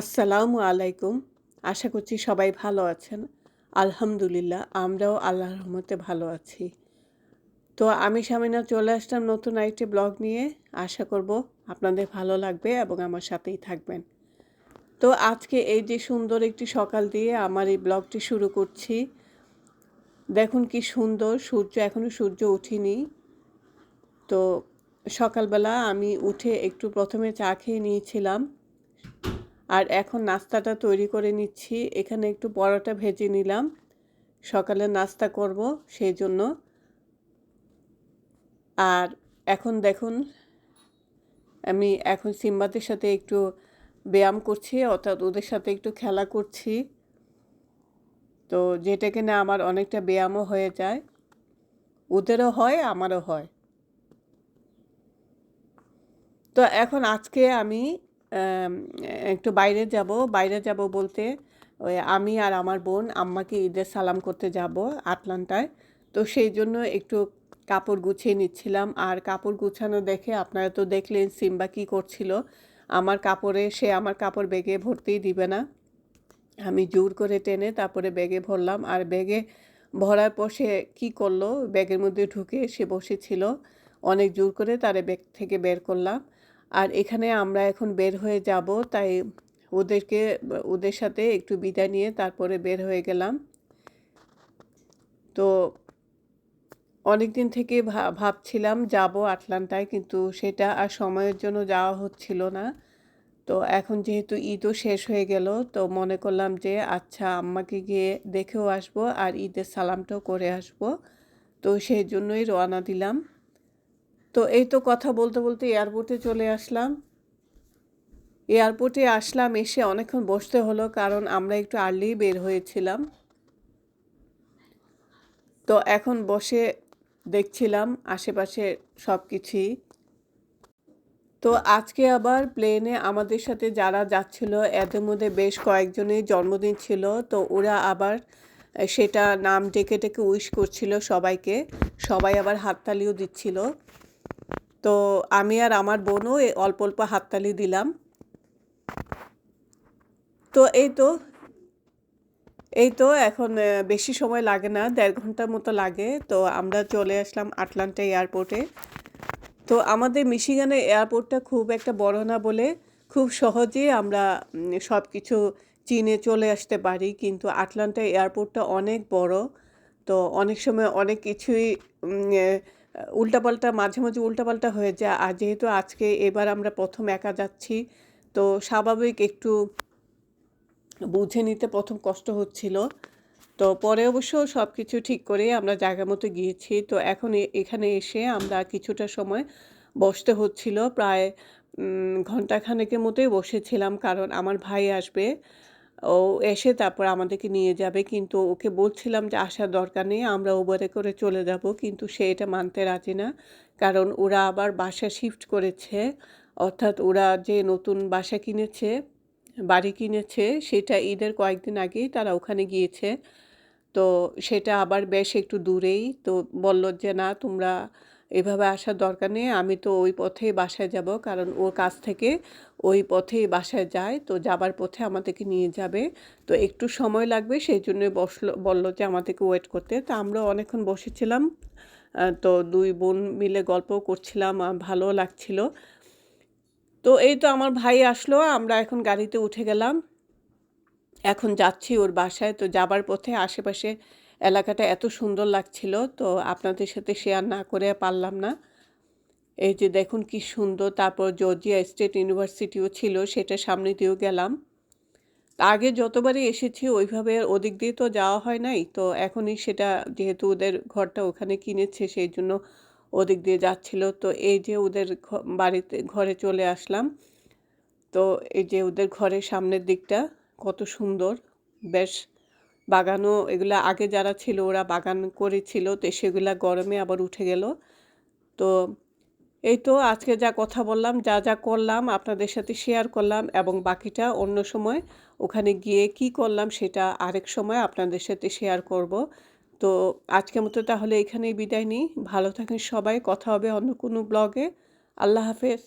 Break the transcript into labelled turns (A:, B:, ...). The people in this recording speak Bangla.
A: আসসালামু আলাইকুম। আশা করছি সবাই ভালো আছেন। আলহামদুলিল্লাহ, আমরাও আল্লাহর রহমতে ভালো আছি। তো আমি সামিনা চলে আসলাম নতুন আরেকটি ব্লগ নিয়ে। আশা করব আপনাদের ভালো লাগবে এবং আমার সাথেই থাকবেন। তো আজকে এই যে সুন্দর একটি সকাল দিয়ে আমার এই ব্লগটি শুরু করছি। দেখুন কি সুন্দর, সূর্য এখনও সূর্য উঠিনি। তো সকালবেলা আমি উঠে একটু প্রথমে চা খেয়ে নিয়েছিলাম। আর এখন নাস্তাটা তৈরি করে নিচ্ছি। এখানে একটু পরোটা ভেজে নিলাম। সকালে নাস্তা করব সেই জন্য। আর এখন দেখুন, আমি এখন সিম্বাদের সাথে একটু ব্যায়াম করছি, অর্থাৎ ওদের সাথে একটু খেলা করছি। তো যেটা কিনা আমার অনেকটা ব্যায়ামও হয়ে যায়। ওদেরও হয়, আমারও হয়। তো এখন আজকে আমি একটু বাইরে যাব। বাইরে যাব বলতে ওই আমি আর আমার বোন, আম্মাকে ঈদের সালাম করতে যাব আটলান্টায়। তো সেই জন্য একটু কাপড় গুছিয়ে নিচ্ছিলাম। আর কাপড় গুছানো দেখে আপনারা তো দেখলেন সিম্বা কি করছিল। আমার কাপড়ে, সে আমার কাপড় ব্যাগে ভরতেই দিবে না। আমি জোর করে টেনে তারপরে ব্যাগে ভরলাম। আর ব্যাগে ভরার পর সে কী করল? ব্যাগের মধ্যে ঢুকে সে বসেছিল। অনেক জোর করে তারে ব্যাগ থেকে বের করলাম। আর এখানে আমরা এখন বের হয়ে যাব, তাই ওদেরকে, ওদের সাথে একটু বিদায় নিয়ে তারপরে বের হয়ে গেলাম। তো অনেক দিন থেকে ভাবছিলাম যাব আটলান্টায়, কিন্তু সেটা আর সময়ের জন্য যাওয়া হচ্ছিল না। তো এখন যেহেতু ঈদও শেষ হয়ে গেল, তো মনে করলাম যে আচ্ছা আম্মাকে গিয়ে দেখেও আসব আর ঈদের সালামটাও করে আসব। তো সেই জন্যই রওনা দিলাম। তো এই তো কথা বলতে বলতে এয়ারপোর্টে চলে আসলাম। এয়ারপোর্টে আসলাম, এসে অনেকক্ষণ বসতে হলো, কারণ আমরা একটু আর্লি বের হয়েছিলাম। তো এখন বসে দেখছিলাম আশেপাশে সব কিছুই তো আজকে আবার প্লেনে আমাদের সাথে যারা যাচ্ছিল, এদের মধ্যে বেশ কয়েকজনের জন্মদিন ছিল, তো ওরা আবার সেটা নাম ডেকে ডেকে উইশ করছিল সবাইকে। সবাই আবার হাততালিও দিচ্ছিল। তো আমি আর আমার বোনও অল্প অল্প হাততালি দিলাম। তো এই তো এই তো এখন বেশি সময় লাগে না, দেড় ঘণ্টার মতো লাগে। তো আমরা চলে আসলাম আটলান্টা এয়ারপোর্টে। তো আমাদের মিশিগানের এয়ারপোর্টটা খুব একটা বড় না বলে খুব সহজে আমরা সব কিছু চীনে চলে আসতে পারি। কিন্তু আটলান্টা এয়ারপোর্টটা অনেক বড়, তো অনেক সময় অনেক কিছুই উল্টাপাল্টা, মাঝে মাঝে উল্টাপাল্টা হয়ে যায়। আর যেহেতু আজকে এবার আমরা প্রথম একা যাচ্ছি, তো স্বাভাবিক একটু বুঝে নিতে প্রথম কষ্ট হচ্ছিল। তো পরে অবশ্য সব কিছু ঠিক করে আমরা জায়গা মতো গিয়েছি। তো এখন এখানে এসে আমরা কিছুটা সময় বসতে হচ্ছিল। প্রায় ঘন্টাখানেকের মতোই বসেছিলাম, কারণ আমার ভাই আসবে। ও এসে তারপর আমাদেরকে নিয়ে যাবে। কিন্তু ওকে বলছিলাম যে, আসার দরকার নেই, আমরা ওবারে করে চলে যাব। কিন্তু সে এটা মানতে রাজি না। কারণ ওরা আবার বাসা শিফট করেছে। অর্থাৎ ওরা যে নতুন বাসা কিনেছে, বাড়ি কিনেছে, সেটা ঈদের কয়েকদিন আগেই তারা ওখানে গিয়েছে। তো সেটা আবার বেশ একটু দূরেই। তো বলল যে, না, তোমরা এভাবে আসার দরকার নেই। আমি তো ওই পথেই বাসায় যাব, কারণ ওর কাছ থেকে ওই পথেই বাসায় যায়, তো যাবার পথে আমাদেরকে নিয়ে যাবে। তো একটু সময় লাগবে, সেই জন্যই বসল, বলল যে আমাদেরকে ওয়েট করতে। তো আমরা অনেকক্ষণ বসেছিলাম তো দুই বোন মিলে গল্প করছিলাম ভালো লাগছিল। তো এই তো আমার ভাই আসলো, আমরা এখন গাড়িতে উঠে গেলাম। এখন যাচ্ছি ওর বাসায়, তো যাবার পথে আশেপাশে এলাকাটা এত সুন্দর লাগছিল, তো আপনাদের সাথে শেয়ার না করে পারলাম না। এই যে দেখুন কি সুন্দর, তারপর জর্জিয়া স্টেট ইউনিভার্সিটিও ছিল, সেটা সামনে দিয়েও গেলাম। আগে যতবারই এসেছি, ওইভাবে ওদিক দিয়ে তো যাওয়া হয় নাই, তো এখনই সেটা যেহেতু ওদের ঘরটা ওখানে কিনেছে, সেই জন্য ওদিক দিয়ে যাচ্ছিল। তো এই যে ওদের বাড়িতে, ঘরে চলে আসলাম। তো এই যে ওদের ঘরের সামনের দিকটা, কত সুন্দর, বেশ বাগানও এগুলা আগে যারা ছিল ওরা বাগান করেছিল, তো সেগুলা গরমে আবার উঠে গেল। তো এই তো আজকে যা কথা বললাম, যা যা করলাম, আপনাদের সাথে শেয়ার করলাম এবং বাকিটা অন্য সময় ওখানে গিয়ে কি করলাম সেটা আরেক সময় আপনাদের সাথে শেয়ার করব। তো আজকের মতো তাহলে এখানেই বিদায় নিই। ভালো থাকেন সবাই, কথা হবে অন্য কোনো ব্লগে আল্লাহ হাফেজ।